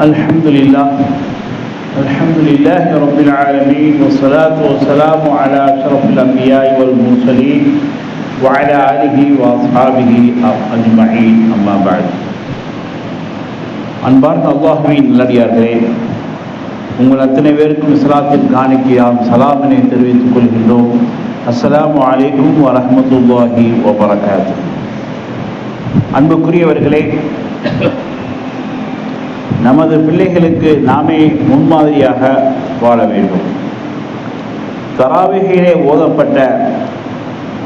الحمد لله الحمد لله رب العالمين والصلاة والسلام على أشرف الأنبياء والمرسلين وعلى آله وأصحابه أجمعين أما بعد அன்பார்ந்த அல்லாஹுவின் நல்லடியார்களே உங்கள் அத்தனை பேருக்கும் இஸ்லாத்தின் காணிக்கையாம் சலாமினை தெரிவித்துக் கொள்கின்றோம் அஸ்ஸலாமு அலைக்கும் வரஹ்மத்துல்லாஹி வபரகாத்து அன்புக்குரியவர்களே நமது பிள்ளைகளுக்கு நாமே முன்மாதிரியாக வாழ வேண்டும். தராவிகையிலே ஓதப்பட்ட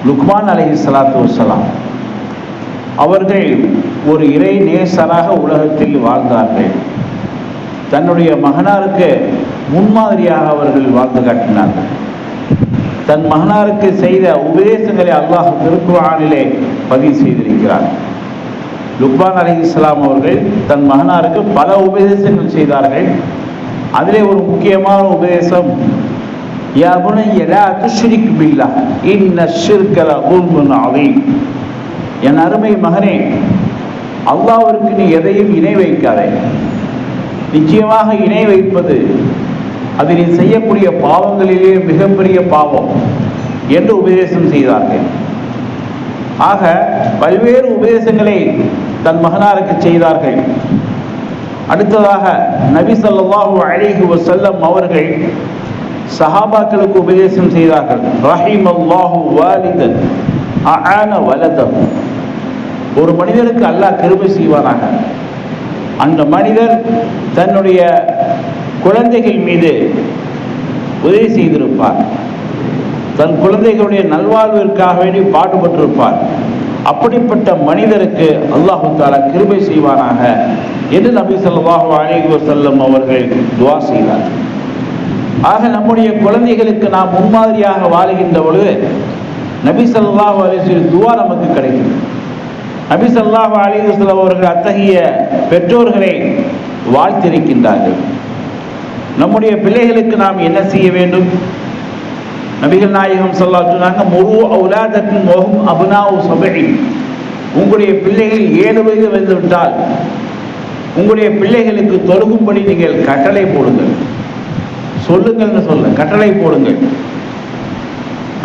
லுக்மான் அலைஹி சலாத்து வசலாம் அவர்கள் ஒரு இறை நேசராக உலகத்தில் வாழ்ந்தார்கள். தன்னுடைய மகனாருக்கு முன்மாதிரியாக அவர்கள் வாழ்ந்து காட்டினார்கள். தன் மகனாருக்கு செய்த உபதேசங்களை அல்லாஹ் திருக்குறானிலே பதிவு செய்திருக்கிறார் லுக்மான் அலி இஸ்லாம் அவர்கள் தன் மகனாருக்கு பல உபதேசங்கள் செய்தார்கள். அதிலே ஒரு முக்கியமான உபதேசம் என் அருமை மகனே அல்லாவிற்கு நீ எதையும் இணை வைக்காதே. நிச்சயமாக இணை வைப்பது அது நீ செய்யக்கூடிய பாவங்களிலே மிகப்பெரிய பாவம் என்று உபதேசம் செய்தார்கள். ஆக பல்வேறு உபதேசங்களை தன் மகனாருக்கு செய்தார்கள். அடுத்ததாக நபி ஸல்லல்லாஹு அலைஹி வஸல்லம் அவர்கள் சஹாபாக்களுக்கு உபதேசம் செய்தார்கள். ரஹீம் அல்லாஹு வாலிதன் அஆன வலதஹு ஒரு மனிதருக்கு அல்லாஹ் கிருபை செய்வானாக. அந்த மனிதர் தன்னுடைய குழந்தைகள் மீது உதவி செய்திருப்பார். தன் குழந்தைகளுடைய நல்வாழ்விற்காக வேண்டி பாடுபட்டிருப்பார். அப்படிப்பட்ட மனிதருக்கு அல்லாஹு தாலா கிருபை செய்வானாக என்று நபி சொல்லாஹு அலைஹி வஸல்லம் அவர்கள் துவா செய்தார். ஆக நம்முடைய குழந்தைகளுக்கு நாம் முன்மாதிரியாக வாழுகின்ற பொழுது நபி சொல்லாஹு அலைஹி துவா நமக்கு கிடைக்கும். நபி சொல்லாஹு அலைஹி அவர்கள் அத்தகைய பெற்றோர்களை வாழ்த்திருக்கின்றார்கள். நம்முடைய பிள்ளைகளுக்கு நாம் என்ன செய்ய வேண்டும்? நபிகள் நாயகம் சொல்லா சொன்னாங்க முழு அவுலாதத்தின் மோகம் அபுனாவு சபை உங்களுடைய பிள்ளைகள் ஏழு வயது வந்து விட்டால் உங்களுடைய பிள்ளைகளுக்கு தொழுகும்படி நீங்கள் கட்டளை போடுங்கள். சொல்லுங்கள்னு சொல்ல கட்டளை போடுங்கள்.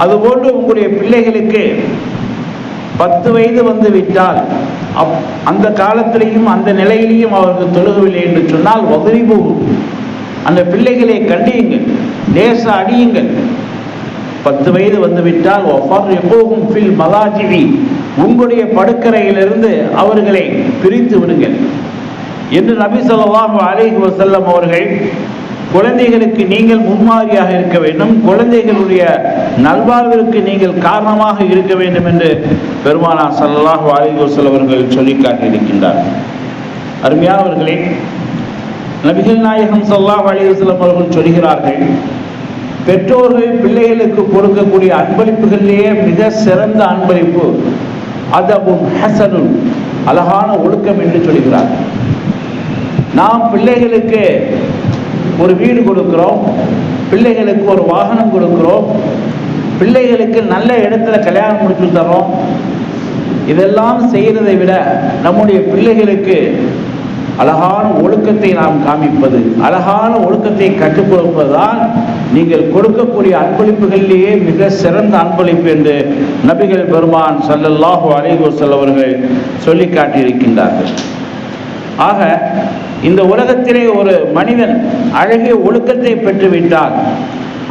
அதுபோன்று உங்களுடைய பிள்ளைகளுக்கு பத்து வயது வந்து விட்டால் அப் அந்த காலத்திலேயும் அந்த நிலையிலேயும் அவர்கள் தொழுகவில்லை என்று சொன்னால் வகுதி போகும். அந்த பிள்ளைகளை கண்டியுங்கள். லேச அடியுங்கள். பத்து வயது வந்துவிட்டால் எப்போவும் ஃபில் மலாஜிவி உங்களுடைய படுக்கரையிலிருந்து அவர்களை பிரித்து விடுங்கள். என்று நபி ஸல்லல்லாஹு அலைஹி வசல்லம் அவர்கள் குழந்தைகளுக்கு நீங்கள் முன்மாதிரியாக இருக்க வேண்டும். குழந்தைகளுடைய நல்வாழ்விற்கு நீங்கள் காரணமாக இருக்க வேண்டும் என்று பெருமானா ஸல்லல்லாஹு அலைஹி வஸல்லம் அவர்கள் சொல்லி காட்டியிருக்கின்றார். அருமையானவர்களே நபிகள் நாயகம் சல்லாஹ் அலைஹி வஸல்லம் அவர்கள் சொல்கிறார்கள் பெற்றோர்கள் பிள்ளைகளுக்கு கொடுக்கக்கூடிய அன்பளிப்புகளிலேயே மிக சிறந்த அன்பளிப்பு அதபும் ஹசனும் அழகான ஒழுக்கம் என்று சொல்கிறார். நாம் பிள்ளைகளுக்கு ஒரு வீடு கொடுக்கிறோம் பிள்ளைகளுக்கு ஒரு வாகனம் கொடுக்கிறோம் பிள்ளைகளுக்கு நல்ல இடத்துல கல்யாணம் முடிச்சு தரோம் இதெல்லாம் செய்கிறதை விட நம்முடைய பிள்ளைகளுக்கு அழகான ஒழுக்கத்தை நாம் காமிப்பது அழகான ஒழுக்கத்தை கற்றுக் கொடுப்பதுதான் நீங்கள் கொடுக்கக்கூடிய அன்பளிப்புகளிலேயே மிக சிறந்த அன்பளிப்பு என்று நபிகள் பெருமான் சல்லல்லாஹு அலைஹி செல்லவர்கள் அவர்கள் சொல்லி காட்டியிருக்கின்றார்கள். ஆக இந்த உலகத்திலே ஒரு மனிதன் அழகிய ஒழுக்கத்தை பெற்றுவிட்டால்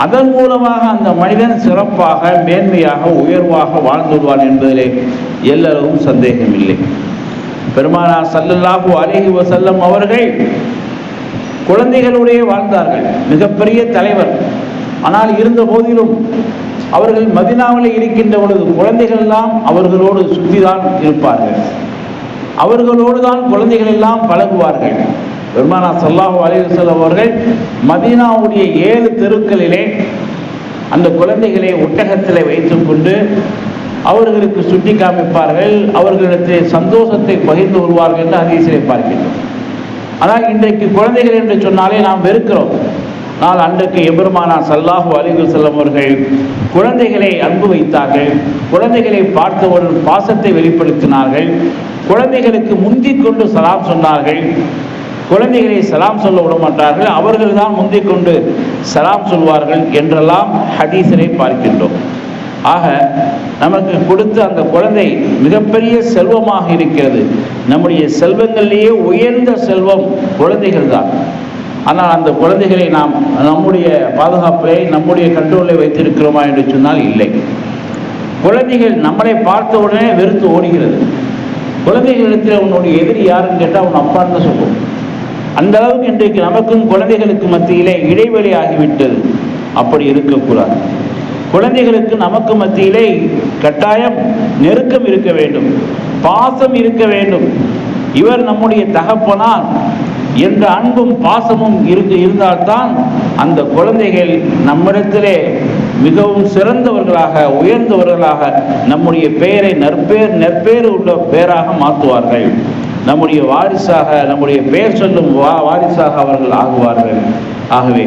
அதன் மூலமாக அந்த மனிதன் சிறப்பாக மேன்மையாக உயர்வாக வாழ்ந்துடுவான் என்பதிலே எல்லோரும் சந்தேகமில்லை. பெருமானார் சல்லல்லாஹு அலேஹி வசல்லம் அவர்கள் குழந்தைகளுடைய வாழ்ந்தார்கள். மிகப்பெரிய தலைவர். ஆனால் இருந்த போதிலும் அவர்கள் மதினாவில் இருக்கின்ற பொழுது குழந்தைகள் எல்லாம் அவர்களோடு சுற்றிதான் இருப்பார்கள். அவர்களோடு தான் குழந்தைகள் எல்லாம் பழகுவார்கள். பெருமானா சல்லாஹூ அலிவசல்லம் அவர்கள் மதீனாவுடைய ஏழு தெருக்களிலே அந்த குழந்தைகளை ஒட்டகத்தில் வைத்துக்கொண்டு அவர்களுக்கு சுட்டி காமிப்பார்கள் அவர்களிடத்தில் சந்தோஷத்தை பகிர்ந்து வருவார்கள் என்று ஹதீஸிலே பார்க்கின்றோம். ஆனால் இன்றைக்கு குழந்தைகள் என்று சொன்னாலே நாம் வெறுக்கிறோம். ஆனால் அன்றைக்கு எபெருமானா சல்லாஹு அலிகு செல்லம் அவர்கள் குழந்தைகளை அன்பு வைத்தார்கள் குழந்தைகளை பார்த்தவுடன் பாசத்தை வெளிப்படுத்தினார்கள் குழந்தைகளுக்கு முந்திக் கொண்டு சலாம் சொன்னார்கள் குழந்தைகளை சலாம் சொல்ல விட மாட்டார்கள் அவர்கள் தான் முந்திக் கொண்டு சலாம் சொல்வார்கள் என்றெல்லாம் ஹதீசரை பார்க்கின்றோம். ஆக நமக்கு கொடுத்த அந்த குழந்தை மிகப்பெரிய செல்வமாக இருக்கிறது. நம்முடைய செல்வங்களிலேயே உயர்ந்த செல்வம் குழந்தைகள் தான் ஆனால் அந்த குழந்தைகளை நாம் நம்முடைய பாதுகாப்பிலே நம்முடைய கண்ட்ரோலில் வைத்திருக்கிறோமா என்று சொன்னால் இல்லை. குழந்தைகள் நம்மளை பார்த்த உடனே வெறுத்து ஓடுகிறது. குழந்தைகளிடத்தில் உன்னுடைய எதிரி யாருன்னு கேட்டால் உன் அப்பான்னு தான் சொல்லுவோம். அந்த அளவுக்கு இன்றைக்கு நமக்கும் குழந்தைகளுக்கு மத்தியிலே இடைவெளி ஆகிவிட்டது. அப்படி இருக்கக்கூடாது. குழந்தைகளுக்கு நமக்கு மத்தியிலே கட்டாயம் நெருக்கம் இருக்க வேண்டும் பாசம் இருக்க வேண்டும். இவர் நம்முடைய தகப்பனார். எந்த அன்பும் பாசமும் இருக்கு இருந்தால்தான் அந்த குழந்தைகள் நம்மிடத்திலே மிகவும் சிறந்தவர்களாக உயர்ந்தவர்களாக நம்முடைய பெயரை நற்பேர் நற்பேறு உள்ள பேராக மாற்றுவார்கள். நம்முடைய வாரிசாக நம்முடைய பெயர் சொல்லும் வா வாரிசாக அவர்கள் ஆகுவார்கள். ஆகவே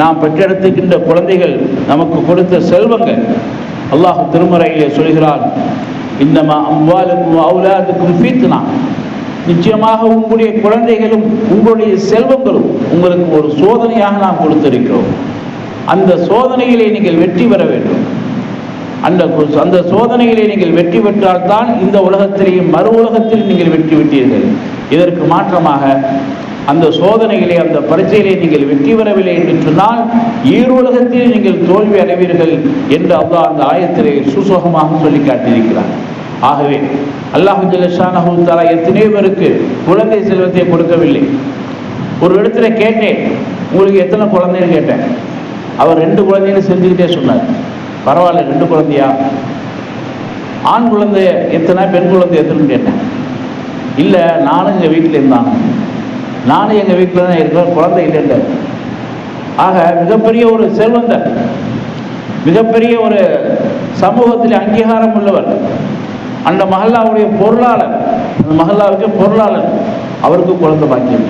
நாம் பெற்றெடுத்துக்கின்ற குழந்தைகள் நமக்கு கொடுத்த செல்வங்கள். அல்லாஹ் திருமறையிலே சொல்கிறான் இந்தமா அம்பாலுக்கும் அவுலாதுக்கும் ஃபீத்னா. நிச்சயமாக உங்களுடைய குழந்தைகளும் உங்களுடைய செல்வங்களும் உங்களுக்கு ஒரு சோதனையாக நாம் கொடுத்திருக்கிறோம். அந்த சோதனையிலே நீங்கள் வெற்றி பெற வேண்டும். அந்த அந்த சோதனையிலே நீங்கள் வெற்றி பெற்றால் தான் இந்த உலகத்திலேயும் மறு உலகத்தில் நீங்கள் வெற்றி பெற்றீர்கள். இதற்கு மாற்றமாக அந்த சோதனைகளை அந்த பரீட்சையிலே நீங்கள் வெற்றி பெறவில்லை என்று சொன்னால் ஈருலகத்தில் நீங்கள் தோல்வி அடைவீர்கள் என்று அல்லாஹ் அந்த ஆயத்திலே சுசோகமாக சொல்லி காட்டியிருக்கிறார் ஆகவே அல்லாஹு ஜல்லஷானஹு தஆலா எத்தனையோ பேருக்கு குழந்தை செல்வத்தை கொடுக்கவில்லை. ஒரு இடத்துல கேட்டேன் உங்களுக்கு எத்தனை குழந்தைன்னு கேட்டேன். அவர் ரெண்டு குழந்தைன்னு செஞ்சுக்கிட்டே சொன்னார். பரவாயில்ல ரெண்டு குழந்தையா? ஆண் குழந்தை எத்தனை பெண் குழந்தை எத்தனைன்னு கேட்டேன். இல்லை நானும் எங்கள் வீட்டில் இருந்தான் நானும் எங்கள் வீட்டில் தான் இருக்கிறோம் குழந்தை இல்லைன்ற ஆக மிகப்பெரிய ஒரு செல்வந்தர் மிகப்பெரிய ஒரு சமூகத்தில் அங்கீகாரம் உள்ளவர். அந்த மஹல்லாவுடைய பொருளாளர் அந்த மஹல்லாவுக்கு பொருளாளர் அவருக்கு குழந்தை பாக்கியம்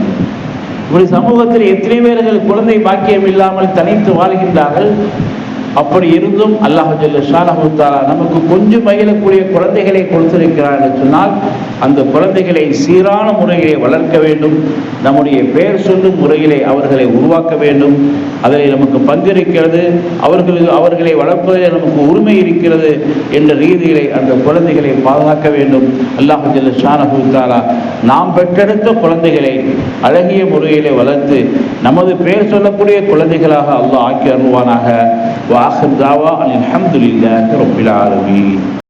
இப்படி சமூகத்தில் எத்தனை பேர்கள் குழந்தை பாக்கியம் இல்லாமல் தனித்து வாழ்கின்றார்கள்? அப்படி இருந்தும் அல்லாஹ் ஜல்ல நமக்கு கொஞ்சம் மகிழக்கூடிய குழந்தைகளை கொடுத்திருக்கிறார் என்று சொன்னால் அந்த குழந்தைகளை சீரான முறையிலே வளர்க்க வேண்டும். நம்முடைய பெயர் சொல்லும் முறையிலே அவர்களை உருவாக்க வேண்டும். அதில் நமக்கு பங்கிருக்கிறது. அவர்களுக்கு அவர்களை வளர்ப்பதில் நமக்கு உரிமை இருக்கிறது என்ற ரீதியிலே அந்த குழந்தைகளை பாதுகாக்க வேண்டும். அல்லாஹ் ஜல்ல நாம் பெற்றெடுத்த குழந்தைகளை அழகிய முறையிலே வளர்த்து நமது பெயர் சொல்லக்கூடிய குழந்தைகளாக அல்லாஹ் ஆக்கி அருள்வானாக. وآخر دعوه ان الحمد لله رب العالمين.